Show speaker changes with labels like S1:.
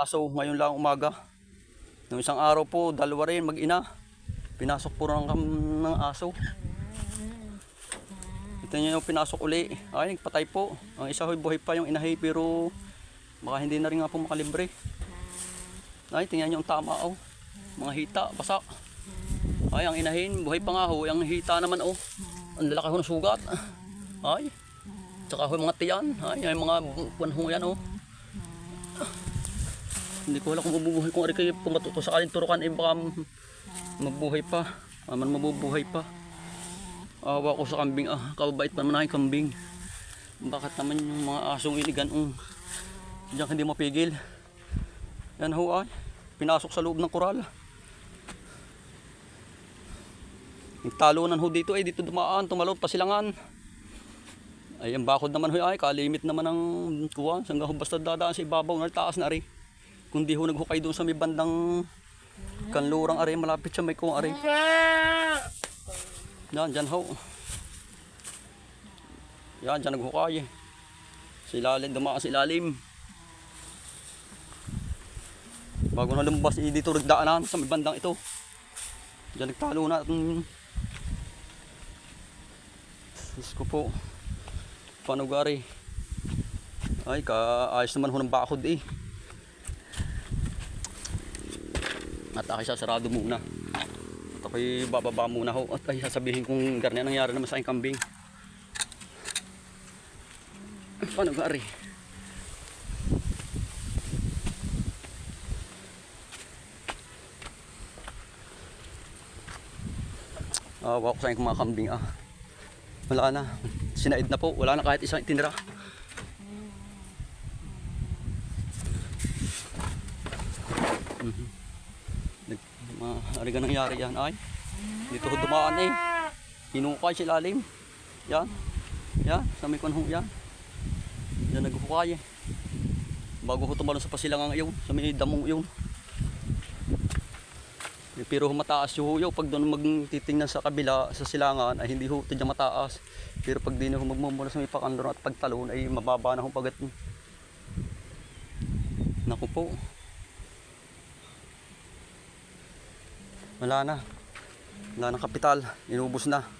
S1: Aso ngayon lang umaga. Nung isang araw po, dalawa rin mag-ina. Pinasok po ng, ng aso. Ito niyo yung pinasok uli. Ay, patay po. Ang isa ho'y buhay pa yung inahi pero baka hindi na rin nga po makalibre. Ay, tingnan niyo ang tama oh. Mga hita, basa. Ay, ang inahin, buhay pa nga ho. Ang hita naman oh. Ang lalaki ho ng sugat. Ay. Tsaka ho mga tiyan. Ay, ay mga panhong yan oh. Hindi ko alam kung mabubuhay kung ari kayo pumatuto sa kaling turukan eh baka mabuhay pa. Aman mabubuhay pa. Awa ko sa kambing ah. Kababait pa naman aking kambing. Bakit naman yung mga asong inigan um, diyan hindi mapigil. Yan ho ay. Pinasok sa loob ng koral. Nagtalunan ho dito ay dito dumaan, tumalon pasilangan. Ay, ang bakod naman ho ay, kalimit naman ng kuwan. Sangga ho basta dadaan sa ibabaw na taas na rin. Kundi ho naghukay doon sa may bandang kanlurang ari, malapit sa may kuwang ari. Yan, dyan ho. Yan, dyan naghukay. Sa ilalim, dumaan sa ilalim. Bago na lumabas, eh, dito nagdaanan sa may bandang ito. Diyan nagtalo na. Mm. Diyos ko po. Paano gari? Ay, kaayos naman ho ng bakod eh. At ako'y sasarado muna. At ako'y bababa muna ho. At ay sasabihin kung ganyan nangyari naman sa aking kambing. Paano gari? Awa ko sa aking mga kambing ah. Wala na. Sinaid na po. Wala na kahit isang itinira. Mhm. Maaari ka nangyari yan ay. Dito ko dumaan eh. Hinukay sa ilalim. Yan. Yan. Sa may kunhong yan. Yan naghukay eh. Bago ko tumalon sa pasilangang iyon. Sa may damong iyon. Eh, Pero mataas yung huyo pag doon magtitingnan sa kabila sa silangan ay hindi ho tiyan mataas. Pero pag di na magmumula sa may pakanlon at pagtalon ay mababa na ho pagat. Naku po. Wala na. Wala na kapital. Inubos na.